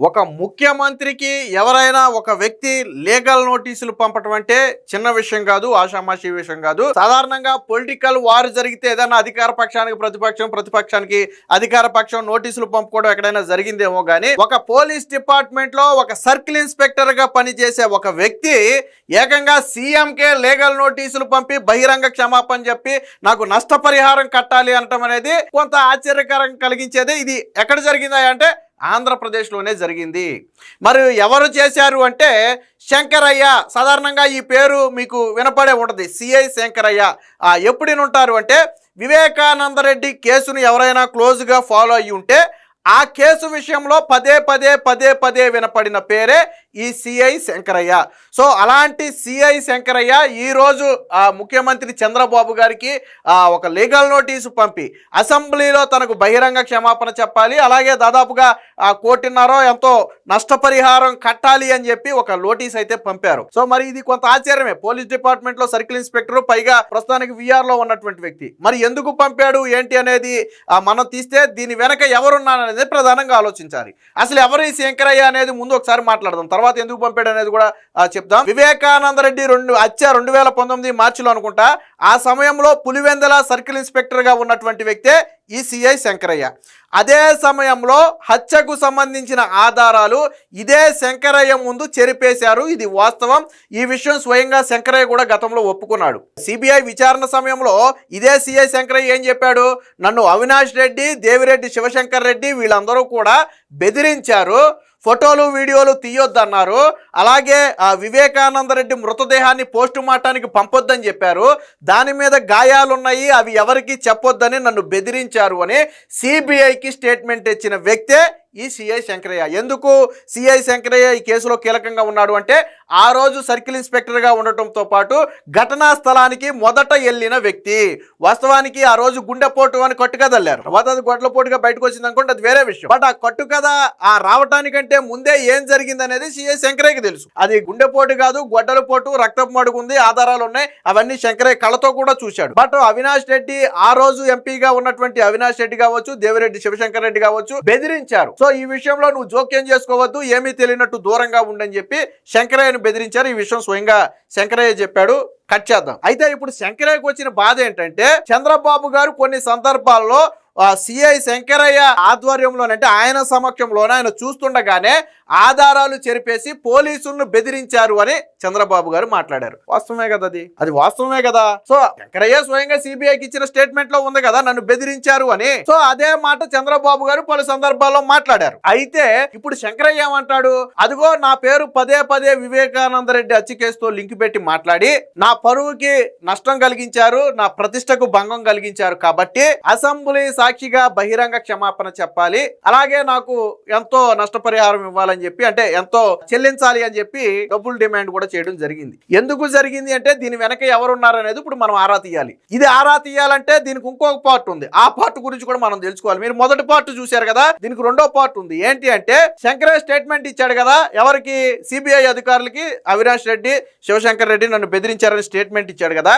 ఒక ముఖ్యమంత్రికి ఎవరైనా ఒక వ్యక్తి లీగల్ నోటీసులు పంపటం అంటే చిన్న విషయం కాదు ఆషామాషి విషయం కాదు. సాధారణంగా పొలిటికల్ వార్ జరిగితే ఏదైనా అధికార పక్షానికి ప్రతిపక్షం ప్రతిపక్షానికి అధికార పక్షం నోటీసులు పంపుకోవడం ఎక్కడైనా జరిగిందేమో కానీ ఒక పోలీస్ డిపార్ట్మెంట్లో ఒక సర్కిల్ ఇన్స్పెక్టర్గా పనిచేసే ఒక వ్యక్తి ఏకంగా సీఎంకే లీగల్ నోటీసులు పంపి బహిరంగ క్షమాపణ చెప్పి నాకు నష్టపరిహారం కట్టాలి అనటం అనేది కొంత ఆశ్చర్యకరం కలిగించేది. ఇది ఎక్కడ జరిగిందా అంటే ఆంధ్రప్రదేశ్లోనే జరిగింది. మరి ఎవరు చేశారు అంటే శంకరయ్య. సాధారణంగా ఈ పేరు మీకు వినపడే ఉంటుంది. సిఐ శంకరయ్య. ఎప్పుడు ఉంటారు అంటే వివేకానందరెడ్డి కేసును ఎవరైనా క్లోజ్గా ఫాలో అయ్యి ఉంటే ఆ కేసు విషయంలో పదే పదే పదే పదే వినపడిన పేరే ఈ సిఐ శంకరయ్య. సో అలాంటి సిఐ శంకరయ్య ఈరోజు ముఖ్యమంత్రి చంద్రబాబు గారికి ఒక లీగల్ నోటీసు పంపి అసెంబ్లీలో తనకు బహిరంగ క్షమాపణ చెప్పాలి అలాగే దాదాపుగా కోటిన్నరో కోటిన్నర ఎంతో నష్టపరిహారం కట్టాలి అని చెప్పి ఒక నోటీస్ అయితే పంపారు. సో మరి ఇది కొంత ఆశ్చర్యమే. పోలీస్ డిపార్ట్మెంట్లో సర్కిల్ ఇన్స్పెక్టర్ పైగా ప్రస్తుతానికి విఆర్లో ఉన్నటువంటి వ్యక్తి. మరి ఎందుకు పంపాడు ఏంటి అనేది మనం తీస్తే దీని వెనక ఎవరున్నారనేది ప్రధానంగా ఆలోచించాలి. అసలు ఎవరు ఈ శంకరయ్య అనేది? ముందు ఒకసారి మాట్లాడదాం. తర్వాత ఎందుకు పంపాడు అనేది కూడా చెప్దాం. వివేకానంద రెడ్డి రెండు హత్య రెండు వేల పంతొమ్మిది మార్చిలో అనుకుంటా ఆ సమయంలో పులివెందల సర్కిల్ ఇన్స్పెక్టర్గా ఉన్నటువంటి వ్యక్తే ఈ సిఐ శంకరయ్య. అదే సమయంలో హత్యకు సంబంధించిన ఆధారాలు ఇదే శంకరయ్య ముందు చెరిపేశారు. ఇది వాస్తవం. ఈ విషయం స్వయంగా శంకరయ్య కూడా గతంలో ఒప్పుకున్నాడు. సిబిఐ విచారణ సమయంలో ఇదే సిఐ శంకరయ్య ఏం చెప్పాడు? నన్ను అవినాష్ రెడ్డి దేవిరెడ్డి శివశంకర్ రెడ్డి వీళ్ళందరూ కూడా బెదిరించారు. ఫోటోలు వీడియోలు తీయొద్దన్నారు. అలాగే ఆ వివేకానంద రెడ్డి మృతదేహాన్ని పోస్టు మార్టానికి పంపొద్దని చెప్పారు. దాని మీద గాయాలున్నాయి అవి ఎవరికి చెప్పొద్దని నన్ను బెదిరించారు అని సిబిఐకి స్టేట్మెంట్ ఇచ్చిన వ్యక్తే ఈ సిఐ శంకరయ్య. ఎందుకు సిఐ శంకరయ్య ఈ కేసులో కీలకంగా ఉన్నాడు అంటే ఆ రోజు సర్కిల్ ఇన్స్పెక్టర్గా ఉండటంతో పాటు ఘటనా స్థలానికి మొదట వెళ్ళిన వ్యక్తి. వాస్తవానికి ఆ రోజు గుండెపోటు అని కట్టుకదల్లారు. తర్వాత అది గొడ్లపోటుగా బయటకు వచ్చింది అనుకుంటే అది వేరే విషయం. బట్ ఆ కట్టుకథ ఆ రావటానికంటే ముందే ఏం జరిగింది అనేది సిఐ శంకరయ్యకి తెలుసు. అది గుండెపోటు కాదు గొడ్డల పోటు రక్తపు మడుగు ఉంది ఆధారాలు ఉన్నాయి అవన్నీ శంకరయ్య కళతో కూడా చూశాడు. బట్ అవినాష్ రెడ్డి ఆ రోజు ఎంపీగా ఉన్నటువంటి అవినాష్ రెడ్డి కావచ్చు దేవిరెడ్డి శివశంకర్ రెడ్డి కావచ్చు బెదిరించారు. సో ఈ విషయంలో నువ్వు జోక్యం చేసుకోవద్దు ఏమీ తెలియనట్టు దూరంగా ఉండని చెప్పి శంకరయ్యను బెదిరించారు. ఈ విషయం స్వయంగా శంకరయ్య చెప్పాడు. కట్ చేద్దాం. అయితే ఇప్పుడు శంకరయ్యకు వచ్చిన బాధ ఏంటంటే చంద్రబాబు గారు కొన్ని సందర్భాల్లో సిఐ శంకరయ్య ఆధ్వర్యంలోనే అంటే ఆయన సమక్షంలోనే ఆయన చూస్తుండగానే ఆధారాలు చెరిపేసి పోలీసులను బెదిరించారు అని చంద్రబాబు గారు మాట్లాడారు. వాస్తవమే కదా అది? అది వాస్తవమే కదా? సో శంకరయ్య స్వయంగా సిబిఐకి ఇచ్చిన స్టేట్మెంట్లో ఉంది కదా నన్ను బెదిరించారు అని. సో అదే మాట చంద్రబాబు గారు పలు సందర్భాల్లో మాట్లాడారు. అయితే ఇప్పుడు శంకరయ్య ఏమంటాడు? అదిగో నా పేరు పదే పదే వివేకానంద రెడ్డి హత్య కేసుతో లింక్ పెట్టి మాట్లాడి నా పరువుకి నష్టం కలిగించారు నా ప్రతిష్టకు భంగం కలిగించారు కాబట్టి అసెంబ్లీ సాక్షిగా బహిరంగ క్షమాపణ చెప్పాలి. అలాగే నాకు ఎంతో నష్టపరిహారం ఇవ్వాలని చెప్పి అంటే ఎంతో చెల్లించాలి అని చెప్పి డబ్బులు డిమాండ్ కూడా చేయడం జరిగింది. ఎందుకు జరిగింది అంటే దీని వెనక ఎవరున్నారనేది ఇప్పుడు మనం ఆరా తీయాలి. ఇది ఆరా తీయాలంటే దీనికి ఇంకొక పార్ట్ ఉంది. ఆ పార్ట్ గురించి కూడా మనం తెలుసుకోవాలి. మీరు మొదటి పార్ట్ చూశారు కదా దీనికి రెండో పార్ట్ ఉంది. ఏంటి అంటే శంకరయ్య స్టేట్మెంట్ ఇచ్చాడు కదా ఎవరికి? సిబిఐ అధికారులకి. అవినాష్ రెడ్డి శివశంకర్ రెడ్డి నన్ను బెదిరించారని స్టేట్మెంట్ ఇచ్చాడు కదా.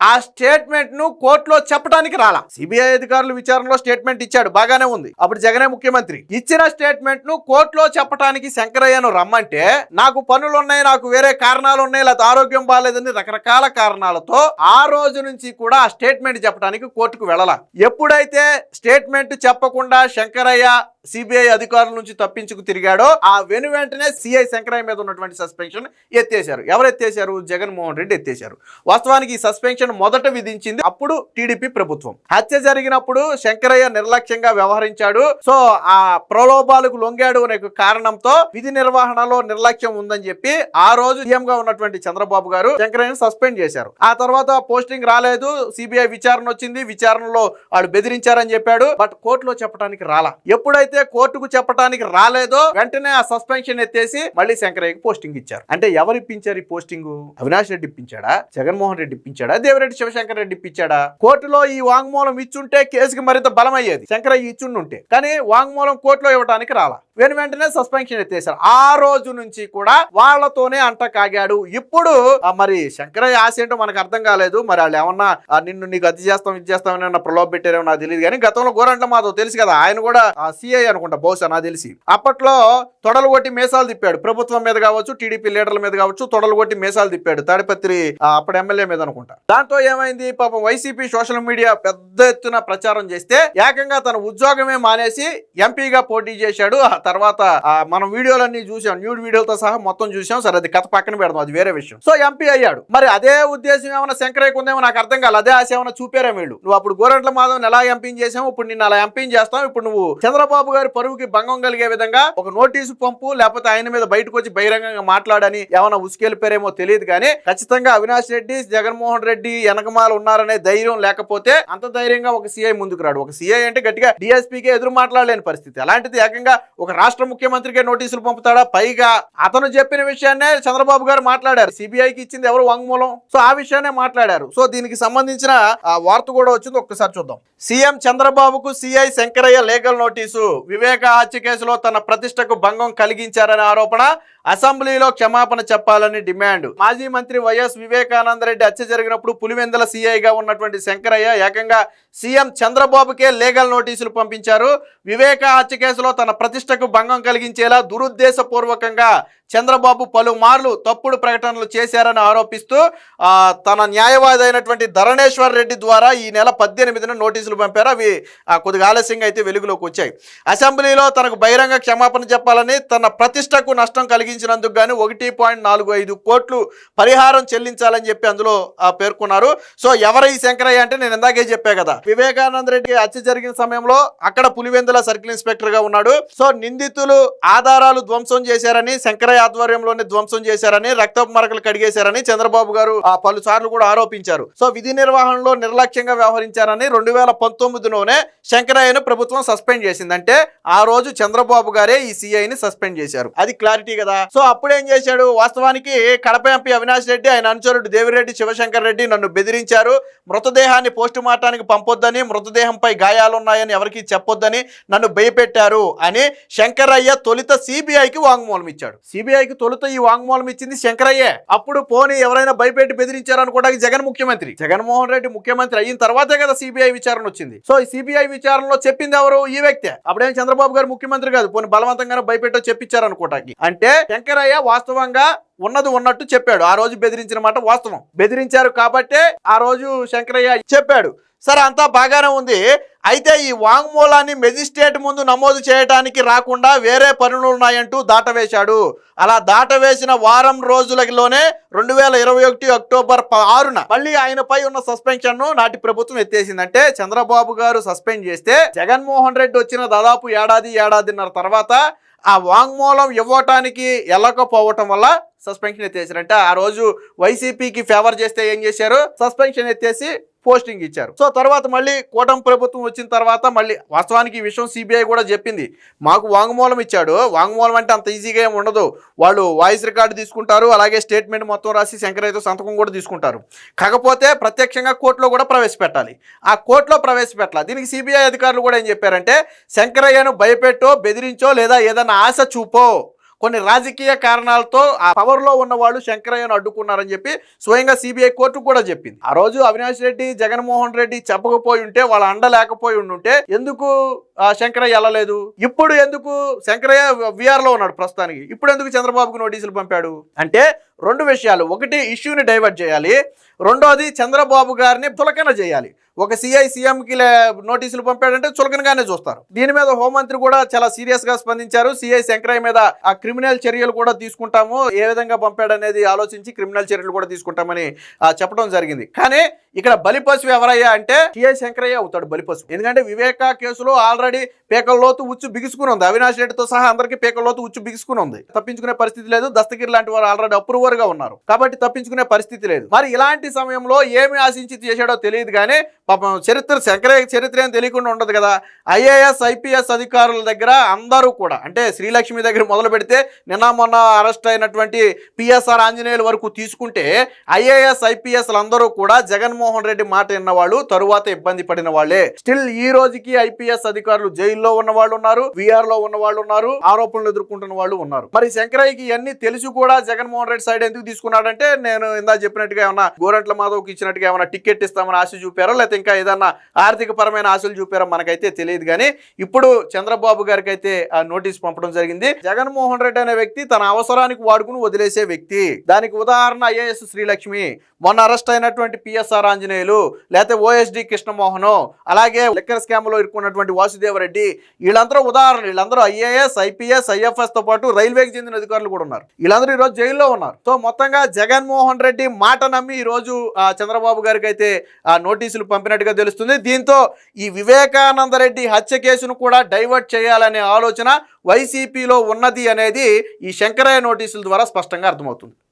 ఆ స్టేట్మెంట్ను కోర్టులో చెప్పడానికి రాలా. సిబిఐ అధికారులు విచారణలో స్టేట్మెంట్ ఇచ్చాడు. బాగానే ఉంది. అప్పుడు జగనే ముఖ్యమంత్రి ఇచ్చిన స్టేట్మెంట్ను కోర్టులో చెప్పడానికి శంకరయ్యను రమ్మంటే నాకు పనులున్నాయి నాకు వేరే కారణాలు ఉన్నాయి లేదా ఆరోగ్యం బాగాలేదని రకరకాల కారణాలతో ఆ రోజు నుంచి కూడా ఆ స్టేట్మెంట్ చెప్పడానికి కోర్టుకు వెళ్ళాల. ఎప్పుడైతే స్టేట్మెంట్ చెప్పకుండా శంకరయ్య సిబిఐ అధికారుల నుంచి తప్పించుకు తిరిగాడో ఆ వెను వెంటనే సిఐ శంకరయ్య మీద ఉన్నటువంటి సస్పెన్షన్ ఎత్తేశారు. ఎవరు ఎత్తేశారు? జగన్మోహన్ రెడ్డి ఎత్తేశారు. వాస్తవానికి ఈ సస్పెన్షన్ మొదట విధించింది అప్పుడు టీడీపీ ప్రభుత్వం. హత్య జరిగినప్పుడు శంకరయ్య నిర్లక్ష్యంగా వ్యవహరించాడు. సో ఆ ప్రలోభాలకు లొంగాడు అనే కారణంతో విధి నిర్వహణలో నిర్లక్ష్యం ఉందని చెప్పి ఆ రోజు సీఎం గా ఉన్నటువంటి చంద్రబాబు గారు శంకరయ్యను సస్పెండ్ చేశారు. ఆ తర్వాత పోస్టింగ్ రాలేదు. సిబిఐ విచారణ వచ్చింది. విచారణలో వాళ్ళు బెదిరించారని చెప్పాడు. బట్ కోర్టులో చెప్పడానికి రాలా. ఎప్పుడైతే కోర్టుకు చెప్పడానికి రాలేదో వెంటనే ఆ సస్పెన్షన్ ఎత్తేసి మళ్ళీ శంకరయ్యకి పోస్టింగ్ ఇచ్చారు. అంటే ఎవరు ఇప్పించారు ఈ పోస్టింగ్? అవినాష్ రెడ్డి ఇప్పించాడా? జగన్మోహన్ రెడ్డి ఇప్పించాడా? దేవిరెడ్డి శివశంకర్ రెడ్డి ఇప్పించాడా? కోర్టులో ఈ వాంగ్మూలం ఇచ్చుంటే కేసుకి మరింత బలమయ్యేది. శంకరయ్య ఇచ్చుండుంటే. కానీ వాంగ్మూలం కోర్టులో ఇవ్వడానికి రాలా. వెను వెంటనే సస్పెన్షన్ ఎత్తేసారు ఆ రోజు నుంచి కూడా వాళ్ళతోనే అంట కాగాడు. ఇప్పుడు మరి శంకరయ్య ఆశ ఏంటో మనకు అర్థం కాలేదు. మరి వాళ్ళు ఏమన్నా ఆ, నిన్ను నీకు అది చేస్తాం ఇది చేస్తాం అని ప్రలోభ పెట్టారేమో నాకు తెలియదు కానీ గతంలో గోరంట్ల మాధవ్ తెలుసు కదా. ఆయన కూడా సిఐ అనుకుంటా బహుశా నాకు తెలిసి. అప్పట్లో తొడలు కొట్టి మేసాలు తిప్పాడు. ప్రభుత్వం మీద కావచ్చు టీడీపీ లీడర్ల మీద కావచ్చు తొడలు కొట్టి మేసాలు తిప్పాడు తాడిపత్రి అప్పటి ఎమ్మెల్యే మీద అనుకుంటా. దాంతో ఏమైంది? పాపం వైసీపీ సోషల్ మీడియా పెద్ద ఎత్తున ప్రచారం చేస్తే ఏకంగా తన ఉద్యోగమే మానేసి ఎంపీగా పోటీ చేశాడు. ఆ తర్వాత మనం వీడియోలన్నీ చూసాం న్యూడ్ వీడియోలతో సహా మొత్తం చూసాం. సరే అది కథ పక్కన పెడదాం అది వేరే విషయం. సో ఎంపీ అయ్యాడు. మరి అదే ఉద్దేశం ఏమైనా శంకరయ్యకు ఉందేమో నాకు అర్థం కాలేదు అదే ఆశ ఏమైనా చూపారా వీళ్ళు? నువ్వు అప్పుడు గోరంట్ల మాధవ్ ఎలా ఎంపీ చేసావు ఇప్పుడు నిన్ను అలా ఎంపీ చేస్తావు ఇప్పుడు నువ్వు చంద్రబాబు గారి పరువుకి భంగం కలిగే విధంగా ఒక నోటీసు పంపు లేకపోతే ఆయన మీద బయటకు వచ్చి బహిరంగంగా మాట్లాడని ఏమైనా ఉసుకెళ్ళిపోయారేమో తెలియదు కానీ ఖచ్చితంగా అవినాష్ రెడ్డి జగన్మోహన్ రెడ్డి వెనకమాల ఉన్నారనే ధైర్యం లేకపోతే అంత ధైర్యంగా ఒక సీఐ ముందుకు రాడు. ఒక సీఐ అంటే గట్టిగా డిఎస్పీకే ఎదురు మాట్లాడలేని పరిస్థితి. అలాంటిది ఏకంగా ఒక రాష్ట్ర ముఖ్యమంత్రికే నోటీసులు పంపుతాడా? పైగా అతను చెప్పిన విషయాన్నే చంద్రబాబు గారు మాట్లాడారు. సిబిఐకి ఇచ్చింది ఎవరు? వాంగ్మూలం. సో ఆ విషయాన్నే మాట్లాడారు. సో దీనికి సంబంధించిన ఆ వార్త కూడా వచ్చింది. ఒక్కసారి చూద్దాం. సీఎం చంద్రబాబుకు CI Shankaraiah legal notice. Viveka హత్య కేసులో తన ప్రతిష్టకు భంగం కలిగించారనే ఆరోపణ అసెంబ్లీలో క్షమాపణ చెప్పాలని డిమాండ్. మాజీ మంత్రి వైఎస్ వివేకానంద రెడ్డి హత్య జరిగినప్పుడు పులివెందల సీఐగా ఉన్నటువంటి శంకరయ్య ఏకంగా సీఎం చంద్రబాబుకే లీగల్ నోటీసులు పంపించారు. వివేక హత్య కేసులో తన ప్రతిష్టకు భంగం కలిగించేలా దురుద్దేశపూర్వకంగా చంద్రబాబు పలుమార్లు తప్పుడు ప్రకటనలు చేశారని ఆరోపిస్తూ తన న్యాయవాది అయినటువంటి ధరణేశ్వర్ రెడ్డి ద్వారా ఈ నెల పద్దెనిమిదిన నోటీసులు పంపారు. అవి కొద్దిగా ఆలస్యంగా అయితే వెలుగులోకి వచ్చాయి. అసెంబ్లీలో తనకు బహిరంగ క్షమాపణ చెప్పాలని తన ప్రతిష్టకు నష్టం కలిగించినందుకు గాను ఒకటి పాయింట్ నాలుగు ఐదు కోట్లు పరిహారం చెల్లించాలని చెప్పి అందులో పేర్కొన్నారు. సో ఎవరు ఈ శంకరయ్య అంటే నేను ఇందాకే చెప్పా కదా. వివేకానంద రెడ్డి హత్య జరిగిన సమయంలో అక్కడ పులివెందుల సర్కిల్ ఇన్స్పెక్టర్గా ఉన్నాడు. సో నిందితులు ఆధారాలు ధ్వంసం చేశారని శంకరయ్య ఆధ్వర్యంలోనే ధ్వంసం చేశారని రక్తపు మరకలు కడిగేశారని చంద్రబాబు గారు ఆ పలు సార్లు కూడా ఆరోపించారు. సో విధి నిర్వహణలో నిర్లక్ష్యంగా వ్యవహరించారని రెండు వేల పంతొమ్మిదిలోనే శంకరయ్యను ప్రభుత్వం సస్పెండ్ చేసింది అంటే ఆ రోజు చంద్రబాబు గారే ఈ సిఐని సస్పెండ్ చేశారు. అది క్లారిటీ కదా. సో అప్పుడు ఏం చేశాడు? వాస్తవానికి కడప ఎంపీ అవినాష్ రెడ్డి ఆయన అనుచరుడు దేవిరెడ్డి శివశంకర్ రెడ్డి నన్ను బెదిరించారు. మృతదేహాన్ని పోస్టుమార్టానికి పంపొద్దని మృతదేహంపై గాయాలున్నాయని ఎవరికి చెప్పొద్దని నన్ను భయపెట్టారు అని శంకరయ్య తొలుత సిబిఐకి వాంగ్మూలం ఇచ్చాడు. సిబిఐకి తొలుత ఈ వాంగ్మూలం ఇచ్చింది శంకరయ్యే. అప్పుడు పోనీ ఎవరైనా భయపెట్టి బెదిరించారనుకోవడానికి జగన్ ముఖ్యమంత్రి. జగన్మోహన్ రెడ్డి ముఖ్యమంత్రి అయిన తర్వాతే కదా సిబిఐ విచారణ వచ్చింది. సో ఈ సిబిఐ విచారణలో చెప్పింది ఎవరు? ఈ వ్యక్తే. అప్పుడేం చంద్రబాబు గారు ముఖ్యమంత్రి కాదు. పోనీ బలవంతంగానే భయపెట్టో చెప్పించారనుకోవటానికి అంటే శంకరయ్య వాస్తవంగా ఉన్నది ఉన్నట్టు చెప్పాడు. ఆ రోజు బెదిరించిన మాట వాస్తవం. బెదిరించారు కాబట్టే ఆ రోజు శంకరయ్య చెప్పాడు. సరే అంతా బాగానే ఉంది. అయితే ఈ వాంగ్మూలాన్ని మెజిస్ట్రేట్ ముందు నమోదు చేయడానికి రాకుండా వేరే పనులు ఉన్నాయంటూ దాటవేశాడు. అలా దాటవేసిన వారం రోజులలోనే రెండు వేల ఇరవై ఒకటి అక్టోబర్ ఆరున మళ్ళీ ఆయనపై ఉన్న సస్పెన్షన్ను నాటి ప్రభుత్వం ఎత్తేసిందంటే చంద్రబాబు గారు సస్పెండ్ చేస్తే జగన్మోహన్ రెడ్డి వచ్చిన దాదాపు ఏడాది ఏడాదిన్నర తర్వాత ఆ వాంగ్మూలం ఇవ్వటానికి వెళ్ళకపోవటం వల్ల సస్పెన్షన్ ఎత్తేసారంటే. ఆ రోజు వైసీపీకి ఫేవర్ చేస్తే ఏం చేశారు? సస్పెన్షన్ ఎత్తేసి పోస్టింగ్ ఇచ్చారు. సో తర్వాత మళ్ళీ కూటమి ప్రభుత్వం వచ్చిన తర్వాత మళ్ళీ వాస్తవానికి ఈ విషయం సిబిఐ కూడా చెప్పింది. మాకు వాంగ్మూలం ఇచ్చాడు. వాంగ్మూలం అంటే అంత ఈజీగా ఏమి ఉండదు. వాళ్ళు వాయిస్ రికార్డు తీసుకుంటారు. అలాగే స్టేట్మెంట్ మొత్తం రాసి శంకరయ్యతో సంతకం కూడా తీసుకుంటారు. కాకపోతే ప్రత్యక్షంగా కోర్టులో కూడా ప్రవేశపెట్టాలి. ఆ కోర్టులో ప్రవేశపెట్టాలి. దీనికి సిబిఐ అధికారులు కూడా ఏం చెప్పారంటే శంకరయ్యను భయపెట్టో బెదిరించో లేదా ఏదైనా ఆశ చూపో. కొన్ని రాజకీయ కారణాలతో ఆ పవర్లో ఉన్న వాళ్ళు శంకరయ్యను అడ్డుకున్నారని చెప్పి స్వయంగా సిబిఐ కోర్టు కూడా చెప్పింది. ఆ రోజు అవినాష్ రెడ్డి జగన్మోహన్ రెడ్డి చెప్పకపోయి ఉంటే వాళ్ళ అండ లేకపోయి ఉండుంటే ఎందుకు శంకరయ్య వెళ్ళలేదు. ఇప్పుడు ఎందుకు శంకరయ్య విఆర్లో ఉన్నాడు ప్రస్తుతానికి. ఇప్పుడు ఎందుకు చంద్రబాబుకు నోటీసులు పంపాడు? అంటే రెండు విషయాలు. ఒకటి ఇష్యూని డైవర్ట్ చేయాలి. రెండోది చంద్రబాబు గారిని తులకన చేయాలి. ఒక సిఐ సీఎంకి నోటీసులు పంపాడంటే చులకనగానే చూస్తారు. దీని మీద హోంమంత్రి కూడా చాలా సీరియస్గా స్పందించారు సిఐ శంకరయ్య మీద ఆ క్రిమినల్ చర్యలు కూడా తీసుకుంటాము. ఏ విధంగా పంపాడనేది ఆలోచించి క్రిమినల్ చర్యలు కూడా తీసుకుంటామని చెప్పడం జరిగింది. కానీ ఇక్కడ బలిపశు ఎవరయ్యా అంటే సిఐ శంకరయ్య అవుతాడు బలిపశు ఎందుకంటే వివేక కేసులో ఆల్రెడీ పేకల్లోతు ఉచ్చు బిగుసుకుని ఉంది. అవినాష్ రెడ్డితో సహా అందరికీ పేకల్లోతు ఉచ్చు బిగుసుకుని ఉంది. తప్పించుకునే పరిస్థితి లేదు. దస్తగిరి లాంటి వారు ఆల్రెడీ అప్రూవర్గా ఉన్నారు. కాబట్టి తప్పించుకునే పరిస్థితి లేదు. మరి ఇలాంటి సమయంలో ఏమి ఆశించి చేశాడో తెలియదు కానీ పాపం చరిత్ర శంకర చరిత్ర ఏం తెలియకుండా ఉండదు కదా. ఐఏఎస్ ఐపీఎస్ అధికారుల దగ్గర అందరూ కూడా అంటే శ్రీలక్ష్మి దగ్గర మొదలు పెడితే నిన్న మొన్న అరెస్ట్ అయినటువంటి పిఎస్ఆర్ ఆంజనేయుల వరకు తీసుకుంటే ఐఏఎస్ ఐపీఎస్ అందరూ కూడా జగన్మోహన్ రెడ్డి మాట విన్న వాళ్ళు తరువాత ఇబ్బంది పడిన వాళ్ళే. స్టిల్ ఈ రోజుకి ఐపీఎస్ అధికారులు అధికారులు జైల్లో ఉన్న వాళ్ళు ఉన్నారు విఆర్లో ఉన్న వాళ్ళు ఉన్నారు ఆరోపణలు ఎదుర్కొంటున్న వాళ్ళు ఉన్నారు. మరి శంకరయ్యకి ఇవన్నీ తెలిసి కూడా జగన్మోహన్ రెడ్డి సైడ్ ఎందుకు తీసుకున్నాడంటే నేను ఇందా చెప్పినట్టుగా ఏమన్నా గోరంట్ల మాధవ్కి ఇచ్చినట్టుగా ఏమైనా టికెట్ ఇస్తామని ఆశ చూపారో? లేకపోతే ఇంకా ఏదన్నా ఆర్థిక పరమైన ఆశలు చూపారో? మనకైతే తెలియదు కానీ ఇప్పుడు చంద్రబాబు గారికి అయితే ఆ నోటీస్ పంపడం జరిగింది. జగన్మోహన్ రెడ్డి అనే వ్యక్తి తన అవసరానికి వాడుకుని వదిలేసే వ్యక్తి. దానికి ఉదాహరణ ఐఏఎస్ శ్రీలక్ష్మి. మొన్న అరెస్ట్ అయినటువంటి పిఎస్ఆర్ ఆంజనేయులు లేకపోతే ఓఎస్డి కృష్ణమోహన్ అలాగే లెక్కర్ స్కామ్లో ఇరుక్కున్నటువంటి వాసుదేవరెడ్డి వీళ్ళందరూ ఉదాహరణ వీళ్ళందరూ ఐఏఎస్ ఐపీఎస్ ఐఎఫ్ఎస్తో పాటు రైల్వేకి చెందిన అధికారులు కూడా ఉన్నారు. వీళ్ళందరూ ఈ రోజు జైల్లో ఉన్నారు. సో మొత్తంగా జగన్మోహన్ రెడ్డి మాట నమ్మి ఈ రోజు ఆ, చంద్రబాబు గారికి అయితే ఆ నోటీసులు పంపినట్టుగా తెలుస్తుంది. దీంతో ఈ వివేకానంద రెడ్డి హత్య కేసును కూడా డైవర్ట్ చేయాలనే ఆలోచన వైసీపీలో ఉన్నది అనేది ఈ శంకరయ్య నోటీసుల ద్వారా స్పష్టంగా అర్థమవుతుంది.